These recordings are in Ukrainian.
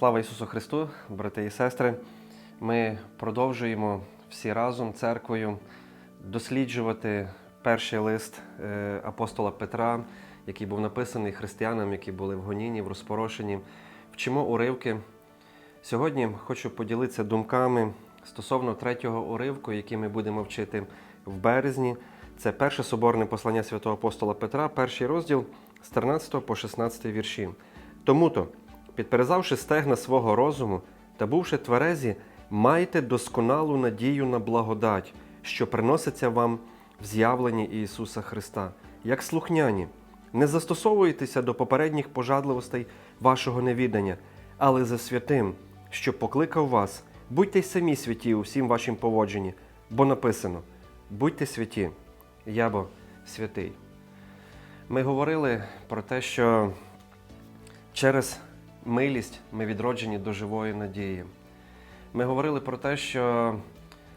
Слава Ісусу Христу, брати і сестри. Ми продовжуємо всі разом церквою досліджувати перший лист е, апостола Петра, який був написаний християнам, які були в гонінні, в розпорошенні. Вчимо уривки. Сьогодні хочу поділитися думками стосовно третього уривку, який ми будемо вчити в березні. Це перше соборне послання святого апостола Петра, перший розділ з 13 по 16 вірші. Тому-то, підперезавши стегна свого розуму та бувши тверезі, майте досконалу надію на благодать, що приноситься вам в з'явленні Ісуса Христа, як слухняні. Не застосовуйтеся до попередніх пожадливостей вашого невідання, але за святим, що покликав вас, будьте й самі святі у всім вашім поводженні, бо написано: будьте святі, я бо святий. Ми говорили про те, що через милість ми відроджені до живої надії. Ми говорили про те, що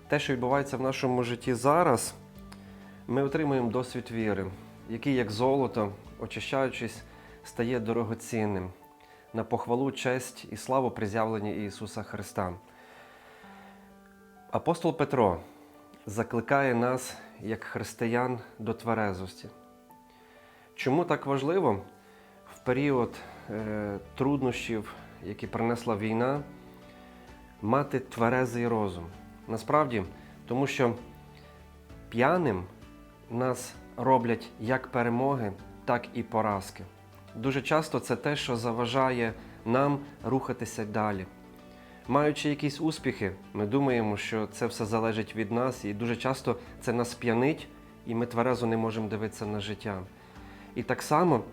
те, що відбувається в нашому житті зараз, ми отримуємо досвід віри, який, як золото, очищаючись, стає дорогоцінним на похвалу, честь і славу при з'явленні Ісуса Христа. Апостол Петро закликає нас, як християн, до тверезості. Чому так важливо в період труднощів, які принесла війна, мати тверезий розум? Насправді, тому що п'яним нас роблять як перемоги, так і поразки. Дуже часто це те, що заважає нам рухатися далі. Маючи якісь успіхи, ми думаємо, що це все залежить від нас, і дуже часто це нас п'янить, і ми тверезо не можемо дивитися на життя. І так само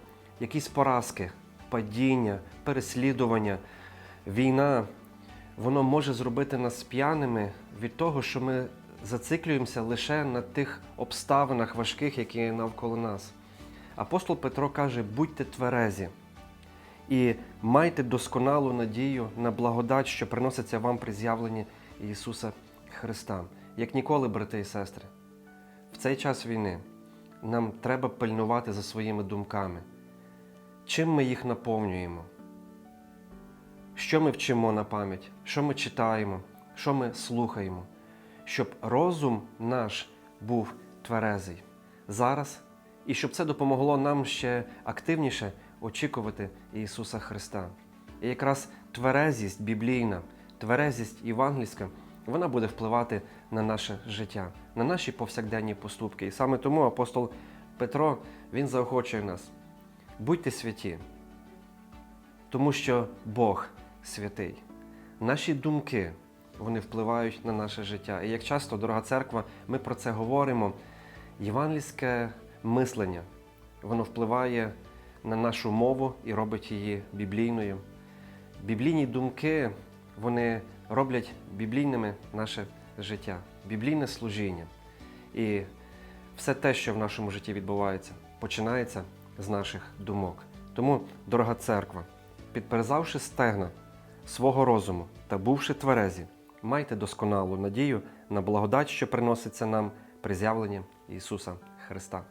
якісь поразки, падіння, переслідування, війна, воно може зробити нас п'яними від того, що ми зациклюємося лише на тих обставинах важких, які є навколо нас. Апостол Петро каже: будьте тверезі і майте досконалу надію на благодать, що приноситься вам при з'явленні Ісуса Христа. Як ніколи, брати і сестри, в цей час війни нам треба пильнувати за своїми думками. Чим ми їх наповнюємо? Що ми вчимо на пам'ять? Що ми читаємо? Що ми слухаємо? Щоб розум наш був тверезий зараз, і щоб це допомогло нам ще активніше очікувати Ісуса Христа. І якраз тверезість біблійна, тверезість євангельська, вона буде впливати на наше життя, на наші повсякденні поступки. І саме тому апостол Петро він заохочує нас: будьте святі, тому що Бог святий. Наші думки вони впливають на наше життя. І як часто, дорога церква, ми про це говоримо. Євангельське мислення воно впливає на нашу мову і робить її біблійною. Біблійні думки вони роблять біблійними наше життя, біблійне служіння. І все те, що в нашому житті відбувається, починається з наших думок. Тому, дорога церква, підперезавши стегна свого розуму та бувши тверезі, майте досконалу надію на благодать, що приноситься нам при з'явленні Ісуса Христа.